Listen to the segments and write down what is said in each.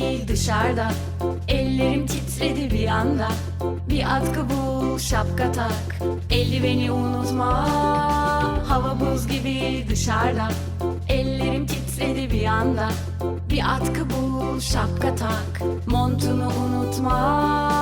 gibi dışarıda. Ellerim titredi bir anda. Bir atkı bul şapka tak. Eldiveni unutma Hava buz gibi dışarıda. Ellerim titredi bir anda. Bir atkı bul şapka tak. Montunu unutma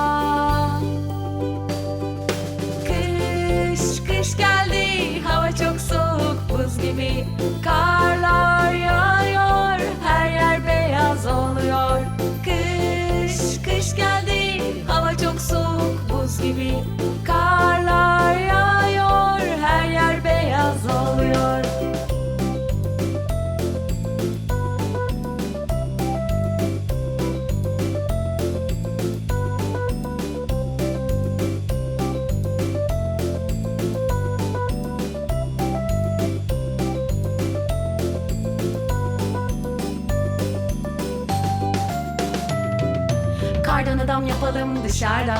Kardan adam yapalım dışarıda.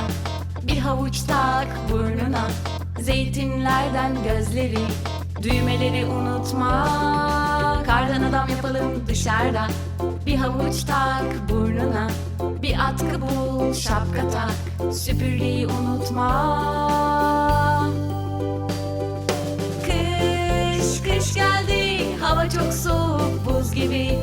Bir havuç tak burnuna. Zeytinlerden gözleri. Düğmeleri unutma. Kardan adam yapalım dışarıda. Bir havuç tak burnuna. Bir atkı bul şapka tak. Süpürgeyi unutma. Kış kış geldi. Hava çok soğuk buz gibi